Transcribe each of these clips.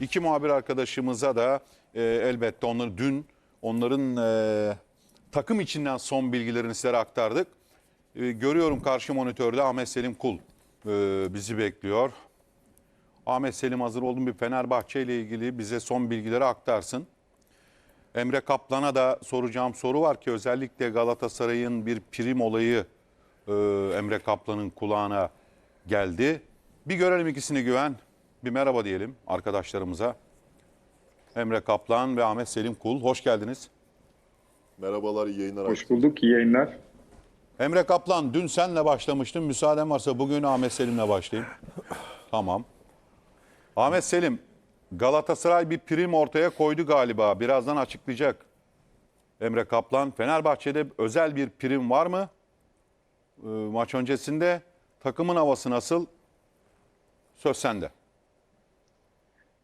İki muhabir arkadaşımıza da e, elbette onları dün onların e, takım içinden son bilgilerini sizlere aktardık. E, görüyorum karşı monitörde Ahmet Selim Kul e, bizi bekliyor. Ahmet Selim hazır oldum bir Fenerbahçe ile ilgili bize son bilgileri aktarsın. Emre Kaplan'a da soracağım soru var ki özellikle Galatasaray'ın bir prim olayı e, Emre Kaplan'ın kulağına geldi. Bir görelim ikisini güven. Bir merhaba diyelim arkadaşlarımıza. Emre Kaplan ve Ahmet Selim Kul hoş geldiniz. Merhabalar, iyi yayınlar. Hoş bulduk, iyi yayınlar. Emre Kaplan dün senle başlamıştım. Müsaaden varsa bugün Ahmet Selim'le başlayayım. Tamam. Ahmet Selim, Galatasaray bir prim ortaya koydu galiba. Birazdan açıklayacak. Emre Kaplan, Fenerbahçe'de özel bir prim var mı? Ee, maç öncesinde takımın havası nasıl? Söz sende.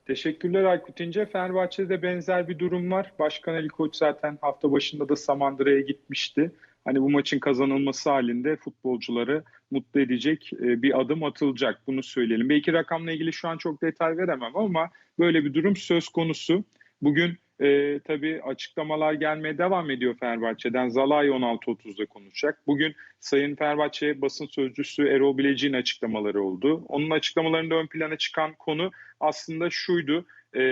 Teşekkürler Aykut İnce. Fenerbahçe'de benzer bir durum var. Başkan Ali Koç zaten hafta başında da Samandıra'ya gitmişti. Hani bu maçın kazanılması halinde futbolcuları mutlu edecek e, bir adım atılacak. Bunu söyleyelim. Belki rakamla ilgili şu an çok detay veremem ama böyle bir durum söz konusu. Bugün e, tabii açıklamalar gelmeye devam ediyor Fenerbahçe'den. Zalai 16.30'da konuşacak. Bugün Sayın Fenerbahçe basın sözcüsü Erol Bilecik'in açıklamaları oldu. Onun açıklamalarında ön plana çıkan konu aslında şuydu. E,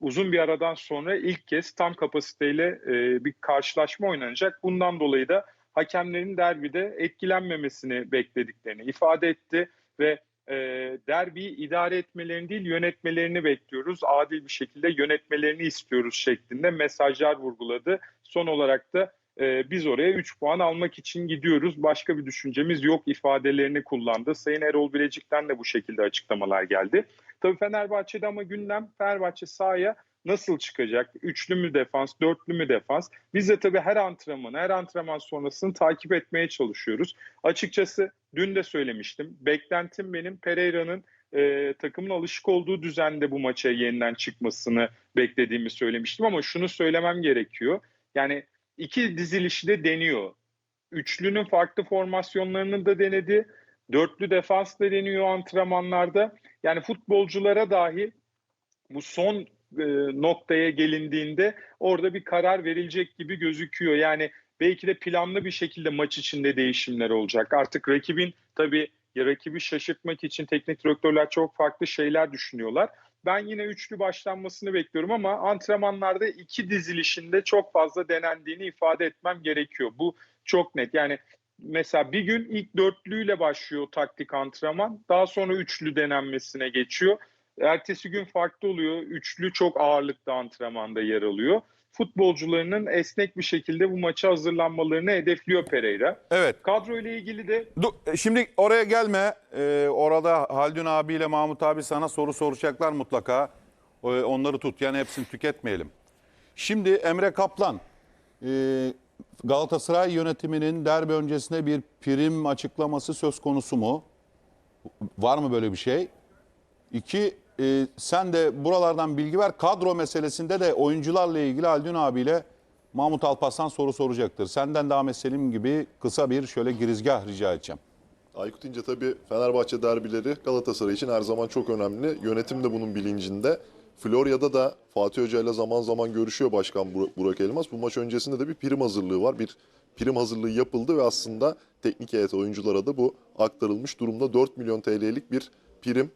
uzun bir aradan sonra ilk kez tam kapasiteyle e, bir karşılaşma oynanacak. Bundan dolayı da hakemlerin derbide etkilenmemesini beklediklerini ifade etti ve e, derbiyi idare etmelerini değil yönetmelerini bekliyoruz. Adil bir şekilde yönetmelerini istiyoruz şeklinde mesajlar vurguladı. Son olarak da e, biz oraya 3 puan almak için gidiyoruz. Başka bir düşüncemiz yok ifadelerini kullandı. Sayın Erol Bilecik'ten de bu şekilde açıklamalar geldi. Tabii Fenerbahçe'de ama gündem Fenerbahçe sahaya nasıl çıkacak? Üçlü mü defans, dörtlü mü defans? Biz de tabii her antrenmanı, her antrenman sonrasını takip etmeye çalışıyoruz. Açıkçası dün de söylemiştim. Beklentim benim Pereira'nın e, takımın alışık olduğu düzende bu maça yeniden çıkmasını beklediğimi söylemiştim. Ama şunu söylemem gerekiyor. Yani iki dizilişi de deniyor. Üçlünün farklı formasyonlarını da denedi. Dörtlü defans da deniyor antrenmanlarda. Yani futbolculara dahi bu son e, noktaya gelindiğinde orada bir karar verilecek gibi gözüküyor. Yani belki de planlı bir şekilde maç içinde değişimler olacak. Artık rakibin tabii ya rakibi şaşırtmak için teknik direktörler çok farklı şeyler düşünüyorlar. Ben yine üçlü başlanmasını bekliyorum ama antrenmanlarda iki dizilişinde çok fazla denendiğini ifade etmem gerekiyor. Bu çok net. Yani mesela bir gün ilk dörtlüyle başlıyor taktik antrenman. Daha sonra üçlü denenmesine geçiyor. Ertesi gün farklı oluyor. Üçlü çok ağırlıkta antrenmanda yer alıyor. Futbolcularının esnek bir şekilde bu maça hazırlanmalarını hedefliyor Pereira. Evet. Kadro ile ilgili de Dur, e, şimdi oraya gelme. Ee, orada Haldun abiyle Mahmut abi sana soru soracaklar mutlaka. Ee, onları tut. Yani hepsini tüketmeyelim. Şimdi Emre Kaplan, e, Galatasaray yönetiminin derbi öncesinde bir prim açıklaması söz konusu mu? Var mı böyle bir şey? İki, e, sen de buralardan bilgi ver. Kadro meselesinde de oyuncularla ilgili Haldun abiyle Mahmut Alparslan soru soracaktır. Senden de Ahmet Selim gibi kısa bir şöyle girizgah rica edeceğim. Aykut İnce tabii Fenerbahçe derbileri Galatasaray için her zaman çok önemli. Yönetim de bunun bilincinde. Florya'da da Fatih Hoca ile zaman zaman görüşüyor Başkan Bur- Burak Elmas. Bu maç öncesinde de bir prim hazırlığı var. Bir prim hazırlığı yapıldı ve aslında teknik heyet oyunculara da bu aktarılmış durumda. 4 milyon TL'lik bir prim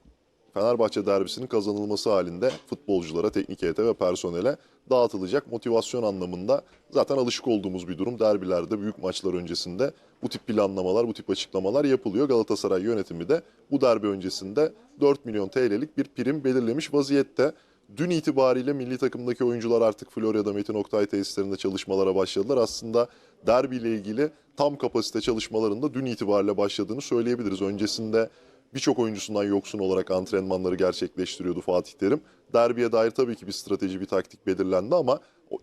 Fenerbahçe derbisinin kazanılması halinde futbolculara, teknik heyete ve personele dağıtılacak motivasyon anlamında zaten alışık olduğumuz bir durum. Derbilerde, büyük maçlar öncesinde bu tip planlamalar, bu tip açıklamalar yapılıyor. Galatasaray yönetimi de bu derbi öncesinde 4 milyon TL'lik bir prim belirlemiş vaziyette. Dün itibariyle milli takımdaki oyuncular artık Florya'da Metin Oktay tesislerinde çalışmalara başladılar. Aslında derbiyle ilgili tam kapasite çalışmalarında dün itibariyle başladığını söyleyebiliriz. Öncesinde birçok oyuncusundan yoksun olarak antrenmanları gerçekleştiriyordu Fatih Terim. Derbiye dair tabii ki bir strateji, bir taktik belirlendi ama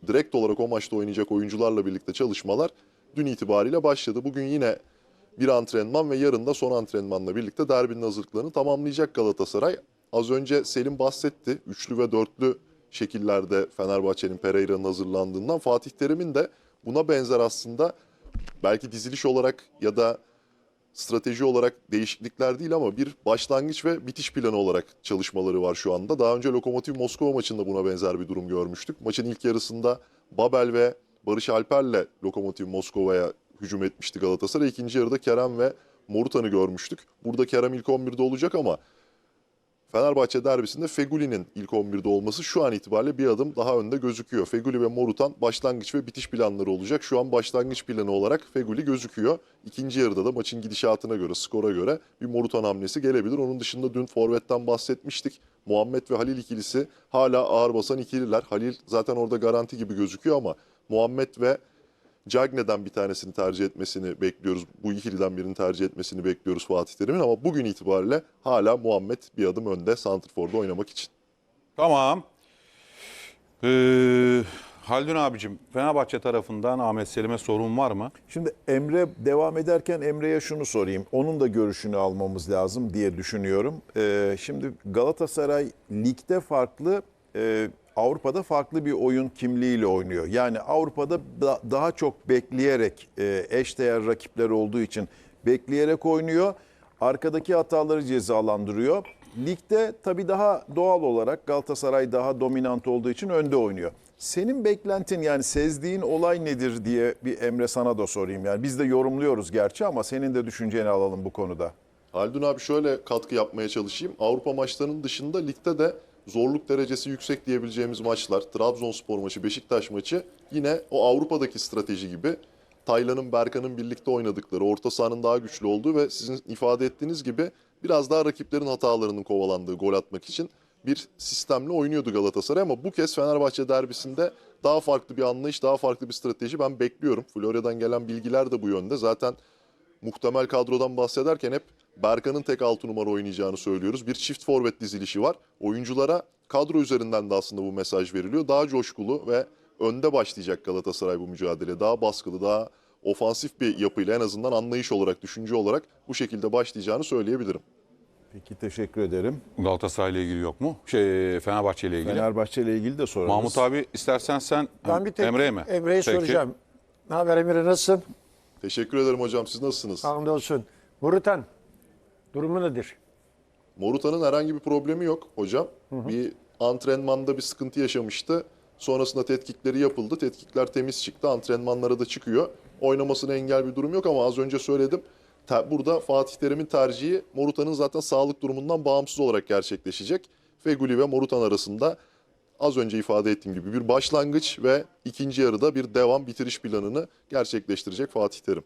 direkt olarak o maçta oynayacak oyuncularla birlikte çalışmalar dün itibariyle başladı. Bugün yine bir antrenman ve yarın da son antrenmanla birlikte derbinin hazırlıklarını tamamlayacak Galatasaray. Az önce Selim bahsetti. Üçlü ve dörtlü şekillerde Fenerbahçe'nin Pereira'nın hazırlandığından Fatih Terim'in de buna benzer aslında belki diziliş olarak ya da strateji olarak değişiklikler değil ama bir başlangıç ve bitiş planı olarak çalışmaları var şu anda. Daha önce Lokomotiv Moskova maçında buna benzer bir durum görmüştük. Maçın ilk yarısında Babel ve Barış Alper'le Lokomotiv Moskova'ya hücum etmişti Galatasaray. İkinci yarıda Kerem ve Morutan'ı görmüştük. Burada Kerem ilk 11'de olacak ama Fenerbahçe derbisinde Feguli'nin ilk 11'de olması şu an itibariyle bir adım daha önde gözüküyor. Feguli ve Morutan başlangıç ve bitiş planları olacak. Şu an başlangıç planı olarak Feguli gözüküyor. İkinci yarıda da maçın gidişatına göre, skora göre bir Morutan hamlesi gelebilir. Onun dışında dün Forvet'ten bahsetmiştik. Muhammed ve Halil ikilisi hala ağır basan ikililer. Halil zaten orada garanti gibi gözüküyor ama Muhammed ve Cagne'den bir tanesini tercih etmesini bekliyoruz. Bu ikiliden birini tercih etmesini bekliyoruz Fatih Terim'in ama bugün itibariyle hala Muhammed bir adım önde Santrfor'da oynamak için. Tamam. Ee, Haldun abicim Fenerbahçe tarafından Ahmet Selim'e sorun var mı? Şimdi Emre devam ederken Emre'ye şunu sorayım. Onun da görüşünü almamız lazım diye düşünüyorum. Ee, şimdi Galatasaray ligde farklı, e, Avrupa'da farklı bir oyun kimliğiyle oynuyor. Yani Avrupa'da da- daha çok bekleyerek e, eşdeğer rakipler olduğu için bekleyerek oynuyor. Arkadaki hataları cezalandırıyor. Ligde tabii daha doğal olarak Galatasaray daha dominant olduğu için önde oynuyor. Senin beklentin yani sezdiğin olay nedir diye bir Emre sana da sorayım. Yani biz de yorumluyoruz gerçi ama senin de düşünceni alalım bu konuda. Haldun abi şöyle katkı yapmaya çalışayım. Avrupa maçlarının dışında ligde de zorluk derecesi yüksek diyebileceğimiz maçlar, Trabzonspor maçı, Beşiktaş maçı yine o Avrupa'daki strateji gibi Taylan'ın, Berkan'ın birlikte oynadıkları, orta sahanın daha güçlü olduğu ve sizin ifade ettiğiniz gibi biraz daha rakiplerin hatalarının kovalandığı gol atmak için bir sistemle oynuyordu Galatasaray ama bu kez Fenerbahçe derbisinde daha farklı bir anlayış, daha farklı bir strateji ben bekliyorum. Florya'dan gelen bilgiler de bu yönde. Zaten muhtemel kadrodan bahsederken hep Berkan'ın tek 6 numara oynayacağını söylüyoruz. Bir çift forvet dizilişi var. Oyunculara kadro üzerinden de aslında bu mesaj veriliyor. Daha coşkulu ve önde başlayacak Galatasaray bu mücadele. Daha baskılı, daha ofansif bir yapıyla en azından anlayış olarak, düşünce olarak bu şekilde başlayacağını söyleyebilirim. Peki teşekkür ederim. Galatasaray ile ilgili yok mu? Şey Fenerbahçe ile ilgili. Fenerbahçe ile ilgili de sorarız. Mahmut abi istersen sen Ben bir tek Emre'ye mi? Emre'ye soracağım. Ne haber Emre nasılsın? Teşekkür ederim hocam. Siz nasılsınız? Hamdolsun. Murutan durumu nedir? Morutan'ın herhangi bir problemi yok hocam. Bir antrenmanda bir sıkıntı yaşamıştı. Sonrasında tetkikleri yapıldı. Tetkikler temiz çıktı. Antrenmanlara da çıkıyor. Oynamasına engel bir durum yok ama az önce söyledim. Burada Fatih Terim'in tercihi Morutan'ın zaten sağlık durumundan bağımsız olarak gerçekleşecek. Feguli ve Morutan arasında az önce ifade ettiğim gibi bir başlangıç ve ikinci yarıda bir devam bitiriş planını gerçekleştirecek Fatih Terim.